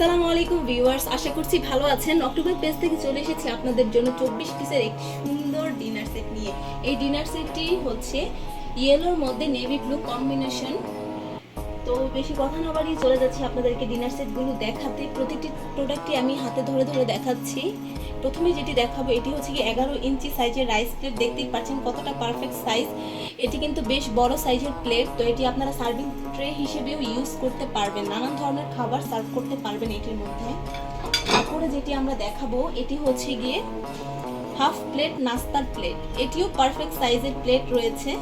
আসসালামু আলাইকুম ভিউয়ার্স, আশা করছি ভালো আছেন। অক্টোবর পেজ থেকে চলে এসেছি আপনাদের জন্য চব্বিশ পিসের একটি সুন্দর ডিনার সেট নিয়ে। এই ডিনার সেটটি হচ্ছে ইয়েলোর মধ্যে নেভি ব্লু কম্বিনেশন তো বেশি কথা না বাড়িয়ে চলে যাচ্ছি আপনাদেরকে ডিনার সেটগুলো দেখাতে। প্রতিটি প্রোডাক্টই আমি হাতে ধরে ধরে দেখাচ্ছি। প্রথমে যেটি দেখাবো, এটি হচ্ছে কি এগারো ইঞ্চি সাইজের রাইস প্লেট দেখতেই পাচ্ছেন কতটা পারফেক্ট সাইজ এটি কিন্তু বেশ বড় সাইজের প্লেট তো এটি আপনারা সার্ভিং ট্রে হিসেবেও ইউজ করতে পারবেন। নানান ধরনের খাবার সার্ভ করতে পারবেন এটির মধ্যে। তারপরে যেটি আমরা দেখাবো, এটি হচ্ছে গিয়ে হাফ প্লেট নাস্তার প্লেট এটিও পারফেক্ট সাইজের প্লেট রয়েছে।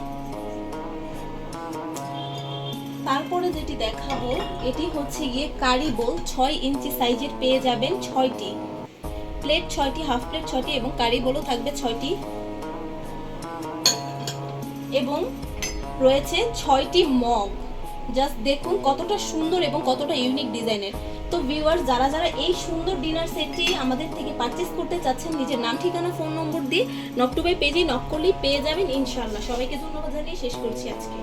তারপরে যেটি দেখাবো, এটি হচ্ছে গিয়ে কারি বোল ছয় ইঞ্চি সাইজের পেয়ে যাবেন ছয়টি। প্লেট ছয়টি, হাফ প্লেট ছয়টি এবং কারি বোলও থাকবে ছয়টি। এবং রয়েছে ছয়টি মগ। জাস্ট দেখুন কতটা সুন্দর এবং কতটা ইউনিক ডিজাইনের। তো ভিউয়ার্স, যারা যারা এই সুন্দর ডিনার সেটটি আমাদের থেকে পারচেস করতে চাচ্ছেন, নিজের নাম, ঠিকানা ফোন নম্বর দিয়ে নকটুবাই পেজে নক করলেই পেয়ে যাবেন ইনশাল্লাহ সবাইকে ধন্যবাদ জানিয়ে শেষ করছি আজকে।